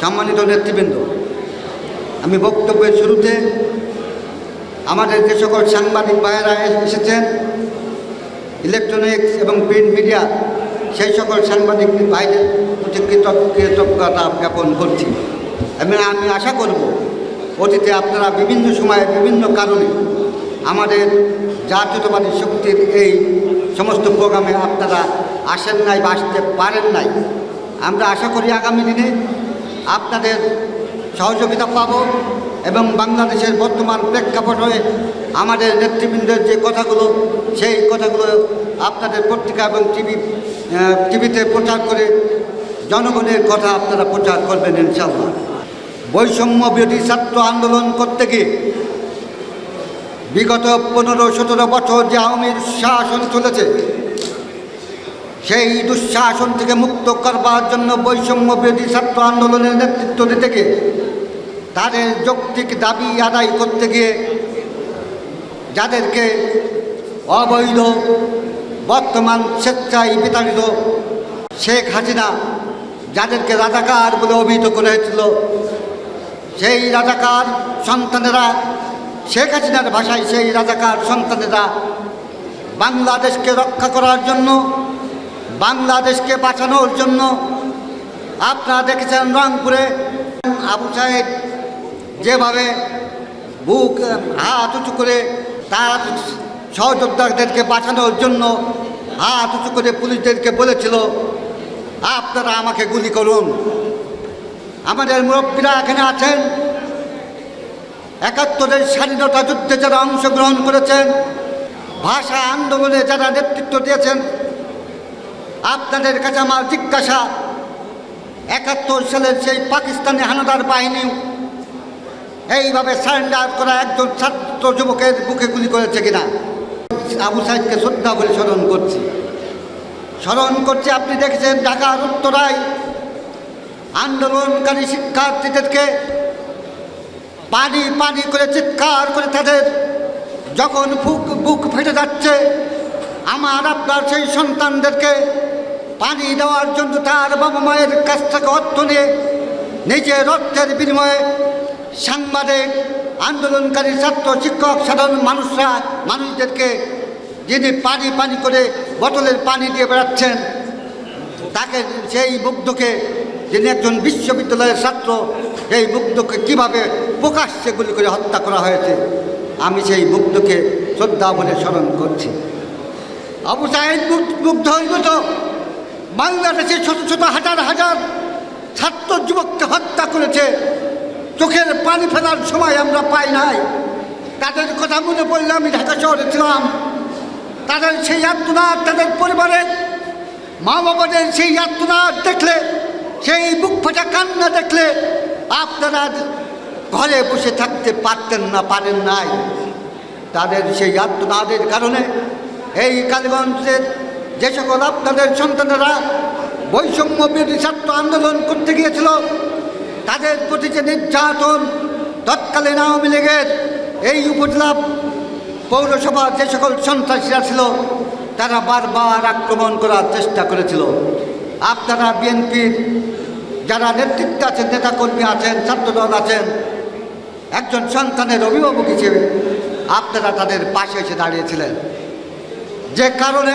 সম্মানিত নেতৃবৃন্দ, আমি বক্তব্যের শুরুতে আমাদের যে সকল সাংবাদিক ভাইয়েরা এসেছেন, ইলেকট্রনিক্স এবং প্রিন্ট মিডিয়া, সেই সকল সাংবাদিক ভাইদের প্রতি কৃতজ্ঞতা জ্ঞাপন করছি। এবং আমি আশা করব অতীতে আপনারা বিভিন্ন সময়ে বিভিন্ন কারণে আমাদের জাতীয়তাবাদী শক্তির এই সমস্ত প্রোগ্রামে আপনারা আসেন নাই বা আসতে পারেন নাই। আমরা আশা করি আগামী দিনে আপনাদের সহযোগিতা পাব এবং বাংলাদেশের বর্তমান প্রেক্ষাপটে আমাদের নেতৃবৃন্দের যে কথাগুলো, সেই কথাগুলো আপনাদের পত্রিকা এবং টিভি টিভিতে প্রচার করে জনগণের কথা আপনারা প্রচার করবেন ইনশাল্লাহ বৈষম্য বিরোধী ছাত্র আন্দোলন করতে গিয়ে বিগত পনেরো সতেরো বছর যে আওয়ামী শাসন চলেছে সেই দুঃশাসন থেকে মুক্ত করবার জন্য বৈষম্য বিরোধী ছাত্র আন্দোলনের নেতৃত্ব দিতে গিয়ে তাদের যৌক্তিক দাবি আদায় করতে গিয়ে যাদেরকে অবৈধ, বর্তমান স্বেচ্ছায় বিতাড়িত শেখ হাসিনা যাদেরকে রাজাকার বলে অভিহিত করে হয়েছিল, সেই রাজাকার সন্তানেরা, শেখ হাসিনার ভাষায় সেই রাজাকার সন্তানেরা বাংলাদেশকে রক্ষা করার জন্য বাংলাদেশকে বাঁচানোর জন্য আপনারা দেখেছেন রংপুরে আবু সাহেব যেভাবে বুক, হাত উঁচু করে তার সহযোদ্ধাদেরকে বাঁচানোর জন্য হাত উঁচু করে পুলিশদেরকে বলেছিল, আপনারা আমাকে গুলি করুন। আমাদের মুরব্বীরা এখানে আছেন, একাত্তরের স্বাধীনতা যুদ্ধে যারা অংশগ্রহণ করেছেন, ভাষা আন্দোলনে যারা নেতৃত্ব দিয়েছেন আপনাদের কাছে আমার জিজ্ঞাসা, একাত্তর সালের সেই পাকিস্তানি হানাদার বাহিনী, এইভাবে সারেন্ডার করা একজন ছাত্র যুবকের বুকে গুলি করেছে কিনা? আবু সাইদকে শ্রদ্ধা বলে স্মরণ করছি। স্মরণ করছি, আপনি দেখেছেন ঢাকার উত্তরায় আন্দোলনকারী শিক্ষার্থীদেরকে পানি পানি করে চিৎকার করে তাদের যখন বুক বুক ফেটে যাচ্ছে, আমার আপনার সেই সন্তানদেরকে পানি দেওয়ার জন্য তার বাবা মায়ের কাছ থেকে অর্থ নিয়ে নিজের অর্থের বিনিময়ে সাংবাদিক, আন্দোলনকারী, ছাত্র, শিক্ষক, সাধারণ মানুষরা, মানুষদেরকে যিনি পানি পানি করে বোতলের পানি দিয়ে বেড়াচ্ছেন, তাকে সেই মুগ্ধকে যিনি একজন বিশ্ববিদ্যালয়ের ছাত্র, সেই মুগ্ধকে কীভাবে প্রকাশ্যে গুলি করে হত্যা করা হয়েছে, আমি সেই মুগ্ধকে শ্রদ্ধা বলে স্মরণ করছি। আবু সাহেব মুগ- মুগ্ধ হইব তো বাংলাদেশে ছোট ছোট হাজার হাজার ছাত্র যুবককে হত্যা করেছে। চোখের পানি ফেলার সময় আমরা পাই নাই। তাদের কথা মনে পড়লে আমি ঢাকা শহরে ছিলাম। তাদের সেই আত্মনাথ তাদের পরিবারের মা বাবাদের সেই আত্মনাথ দেখলে, সেই বুক ফাটা কান্না দেখলে আপনারা ঘরে বসে থাকতে পারতেন না, পারেন নাই। তাদের সেই আত্মনাদের কারণে এই কালীগঞ্জের যে সকল আপনাদের সন্তানেরা বৈষম্য বিরোধী ছাত্র আন্দোলন করতে গিয়েছিল, তাদের প্রতি যে নির্যাতন তৎকালীন আওয়ামী লীগের এই উপজেলা পৌরসভার যে সকল সন্ত্রাসীরা ছিল, তারা বারবার আক্রমণ করার চেষ্টা করেছিল। আপনারা বিএনপির যারা নেতৃত্বে আছেন, নেতাকর্মী আছেন, ছাত্রদল আছেন, একজন সন্তানের অভিভাবক হিসেবে আপনারা তাদের পাশে এসে দাঁড়িয়েছিলেন। যে কারণে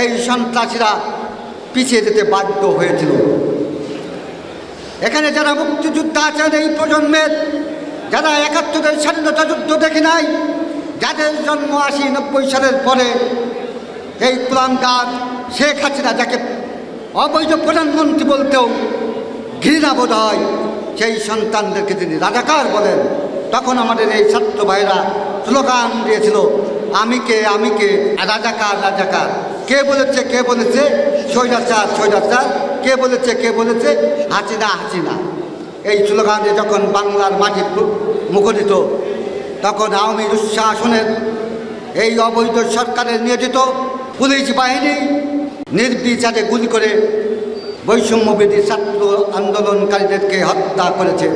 এই সন্ত্রাসীরা পিছিয়ে যেতে বাধ্য হয়েছিল। এখানে যারা মুক্তিযোদ্ধা আছেন এই প্রজন্মের, যারা একাত্তরের স্বাধীনতা যুদ্ধ দেখে নাই, যাদের জন্ম আশি নব্বই সালের পরে এই কুলাঙ্কার শেখ হাসিনা যাকে অবৈধ প্রধানমন্ত্রী বলতেও ঘৃণা বোধ হয়, সেই সন্তানদেরকে তিনি রাজাকার বলেন। তখন আমাদের এই ছাত্র ভাইরা স্লোগান দিয়েছিল, আমি কে আমি কে, রাজাকার রাজাকার। কে বলেছে কে বলেছে? স্বৈরাচার স্বৈরাচার কে বলেছে কে বলেছে? হাসিনা হাসিনা। এই স্লোগানে যখন বাংলার মাটি মুখরিত, তখন আওয়ামী দুঃশাসনের এই অবৈধ সরকারের নিয়োজিত পুলিশ বাহিনী নির্বিচারে গুলি করে বৈষম্যবিধি ছাত্র আন্দোলনকারীদেরকে হত্যা করেছে।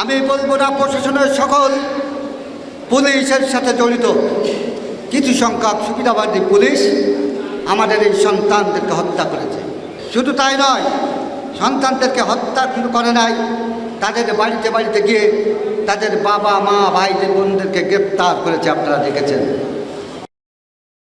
আমি বলব না প্রশাসনের সকল পুলিশের সাথে জড়িত। কিছু সংখ্যক সুবিধাবাদী পুলিশ আমাদের এই সন্তানদেরকে হত্যা করেছে। শুধু তাই নয়, সন্তানদেরকে হত্যা শুরু করে নাই। তাদের বাড়িতে বাড়িতে গিয়ে তাদের বাবা, মা ভাইদের বোনদেরকে গ্রেপ্তার করেছে, আপনারা দেখেছেন।